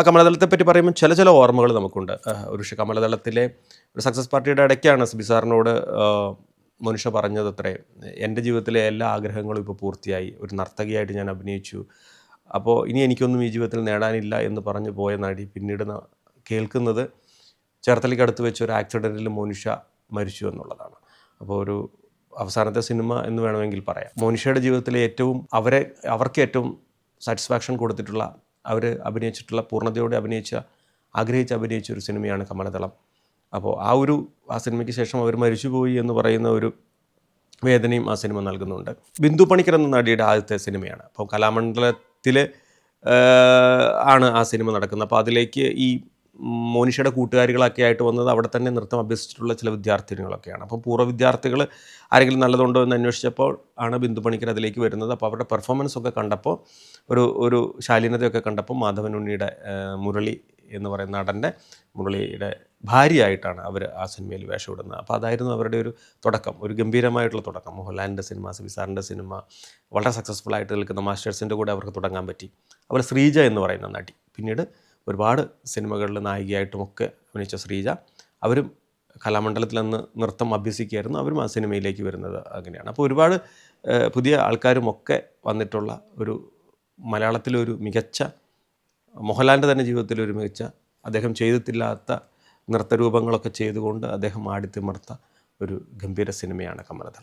അപ്പോൾ കമലദളത്തെ പറ്റി പറയുമ്പോൾ ചില ചില ഓർമ്മകൾ നമുക്കുണ്ട്. ആഹ് ഒരു പക്ഷേ കമലദളത്തിലെ ഒരു സക്സസ് പാർട്ടിയുടെ ഇടയ്ക്കാണ് സിബി സാറിനോട് ആഹ് മനുഷ്യ പറഞ്ഞത് അത്രേ. എന്റെ ജീവിതത്തിലെ എല്ലാ ആഗ്രഹങ്ങളും ഇപ്പോൾ പൂർത്തിയായി. ഒരു നർത്തകിയായിട്ട് ഞാൻ അഭിനയിച്ചു. അപ്പോൾ ഇനി എനിക്കൊന്നും ഈ ജീവിതത്തിൽ നേടാനില്ല എന്ന് പറഞ്ഞു പോയ നടി പിന്നീട് കേൾക്കുന്നത് കേൾക്കുന്നത് ചേർത്തലയ്ക്കടുത്ത് വെച്ച് ഒരു ആക്സിഡന്റിൽ മോനിഷ മരിച്ചു എന്നുള്ളതാണ്. അപ്പോൾ ഒരു അവസാനത്തെ സിനിമ എന്ന് വേണമെങ്കിൽ പറയാം. മോനിഷയുടെ ജീവിതത്തിലെ ഏറ്റവും അവരെ അവർക്ക് ഏറ്റവും സാറ്റിസ്ഫാക്ഷൻ കൊടുത്തിട്ടുള്ള അവർ അഭിനയിച്ചിട്ടുള്ള പൂർണതയോടെ അഭിനയിച്ച ആഗ്രഹിച്ച് അഭിനയിച്ച ഒരു സിനിമയാണ് കമലതളം. അപ്പോൾ ആ ഒരു ആ സിനിമയ്ക്ക് ശേഷം അവർ മരിച്ചുപോയി എന്ന് പറയുന്ന ഒരു വേദനയും ആ സിനിമ നൽകുന്നുണ്ട്. ബിന്ദു പണിക്കർ എന്ന നടിയുടെ ആദ്യത്തെ സിനിമയാണ്. അപ്പോൾ കലാമണ്ഡലത്തിൽ ആണ് ആ സിനിമ നടക്കുന്നത്. അപ്പോൾ അതിലേക്ക് ഈ മോനിഷയുടെ കൂട്ടുകാരികളൊക്കെ ആയിട്ട് വന്നത് അവിടെ തന്നെ നൃത്തം അഭ്യസിച്ചിട്ടുള്ള ചില വിദ്യാർത്ഥിനികളൊക്കെയാണ്. അപ്പോൾ പൂർവ വിദ്യാർത്ഥികൾ ആരെങ്കിലും നല്ലതുണ്ടോ എന്ന് അന്വേഷിച്ചപ്പോൾ ആണ് ബിന്ദു പണിക്കർ അതിലേക്ക് വരുന്നത്. അപ്പോൾ അവരുടെ പെർഫോമൻസ് ഒക്കെ കണ്ടപ്പോൾ ഒരു ഒരു ശാലീനതയൊക്കെ കണ്ടപ്പോൾ മാധവൻ ഉണ്ണിയുടെ മുരളി എന്ന് പറയുന്ന നടന്റെ മുരളിയുടെ ഭാര്യയായിട്ടാണ് അവർ ആ സിനിമയിൽ വേഷമിടുന്നത്. അപ്പോൾ അതായിരുന്നു അവരുടെ ഒരു തുടക്കം ഒരു ഗംഭീരമായിട്ടുള്ള തുടക്കം. മോഹൻലാലിന്റെ സിനിമ സിബിസാറിന്റെ സിനിമ വളരെ സക്സസ്ഫുൾ ആയിട്ട് നിൽക്കുന്ന മാസ്റ്റേഴ്സിന്റെ കൂടെ അവർക്ക് തുടങ്ങാൻ പറ്റി. അതുപോലെ ശ്രീജ എന്ന് പറയുന്ന നടി. പിന്നീട് ഒരുപാട് സിനിമകളിൽ നായികയായിട്ടുമൊക്കെ അഭിനയിച്ച ശ്രീജ. അവരും കലാമണ്ഡലത്തിൽ നിന്ന് നൃത്തം അഭ്യസിക്കുകയായിരുന്നു. അവരും ആ സിനിമയിലേക്ക് വരുന്നത് അങ്ങനെയാണ്. അപ്പോൾ ഒരുപാട് പുതിയ പുതിയ ആൾക്കാരുമൊക്കെ വന്നിട്ടുള്ള ഒരു മലയാളത്തിലെ ഒരു മികച്ച മോഹൻലാലിന്റെ തന്നെ ജീവിതത്തിലൊരു മികച്ച അദ്ദേഹം ചെയ്തിട്ടില്ലാത്ത നൃത്തരൂപങ്ങളൊക്കെ ചെയ്തുകൊണ്ട് അദ്ദേഹം ആടിത്തിമർത്ത ഒരു ഗംഭീര സിനിമയാണ് കമലദളം